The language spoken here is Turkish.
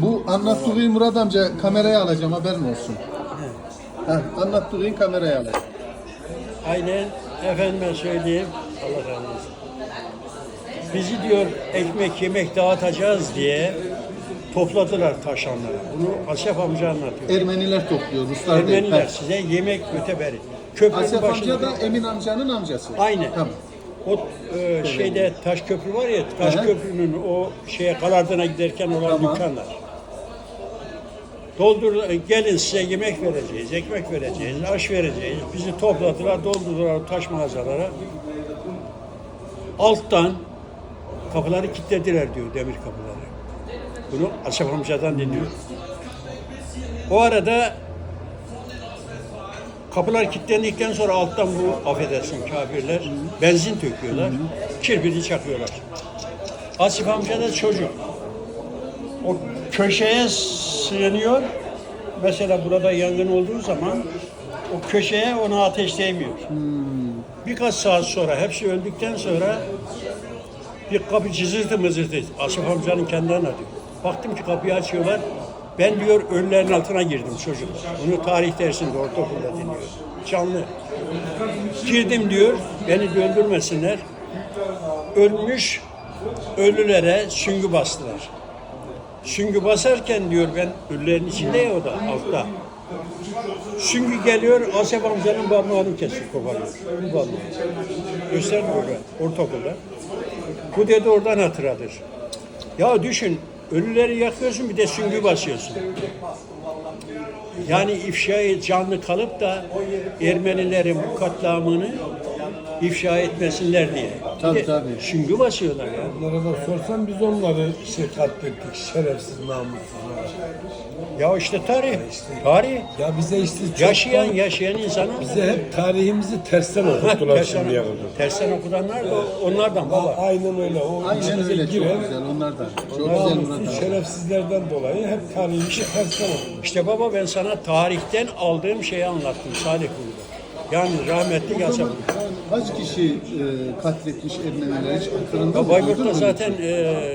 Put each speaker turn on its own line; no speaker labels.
Bu anlattığın Murat amca kameraya alacağım haberin olsun. Heh, anlattığın kameraya alacağım.
Aynen efendime söyleyeyim. Allah razı olsun. Bizi diyor ekmek yemek dağıtacağız diye topladılar taşanları. Bunu Asef amca anlatıyor.
Ermeniler topluyor, Ruslar değil.
Ermeniler
Heh.
size yemek göteberi. Köprünün
Asef
başında.
amca da Emin amcanın amcası.
Aynen.
Tamam.
O e, şeyde taş köprü var ya, taş
hı.
köprünün o şeye kalardına giderken olan
Tamam.
dükkanlar. Doldur, gelin size yemek vereceğiz, ekmek vereceğiz, aş vereceğiz. Bizi topladılar, doldurdular o taş mağazalara. Alttan kapıları kilitlediler diyor, demir kapıları. Bunu Asaf amcadan dinliyor. O arada Kapılar kilitlendikten sonra alttan bu affedersin kafirler benzin döküyorlar. Kirpili çakıyorlar. Asif amca da çocuk. O köşeye sığınıyor. Mesela burada yangın olduğu zaman o köşeye ona ateş değmiyor. Birkaç saat sonra hepsi öldükten sonra bir kapı cızırtı mızırtı. Asif amcanın kendi anlatıyor. Baktım ki kapıyı açıyorlar. Ben diyor ölülerin altına girdim çocuk. Bunu tarih dersinde ortaokulda dinliyor. Canlı. Girdim diyor. Beni de öldürmesinler. Ölmüş ölülere süngü bastılar. Süngü basarken diyor ben ölülerin içinde ya o da altta. Süngü geliyor Asef amcanın parmağını kesiyor koparıyor. Bu parmağı. Gösterdi böyle ortaokulda. Bu dedi oradan hatıradır. Ya düşün, ölüleri yakıyorsun bir de süngü basıyorsun. Yani ifşayı canlı kalıp da Ermenilerin bu katliamını ifşa etmesinler diye.
Tabii,
de
tabii.
Süngü basıyorlar ya.
Onlara da sorsan biz onları şey katlettik, şerefsiz namussuzlar.
Ya işte tarih. Tarih.
Ya bize işte çok
Yaşayan yaşayan insana
bize hep tarihimizi tersten okuttular
tersten,
şimdiye kadar.
tersten okudanlar da onlardan baba.
Aynen öyle. O
Aynen öyle çok
giren
güzel onlar da. Çok güzel
namussuz
Murat abi.
şerefsizlerden dolayı hep tarihimizi tersten okuttular.
İşte baba ben sana tarihten aldığım şeyi anlattım Salih burada. Yani rahmetli Yasemin.
Kaç kişi e, katletmiş Ermeniler hiç hatırında mı?
Ya Bayburt'ta zaten e,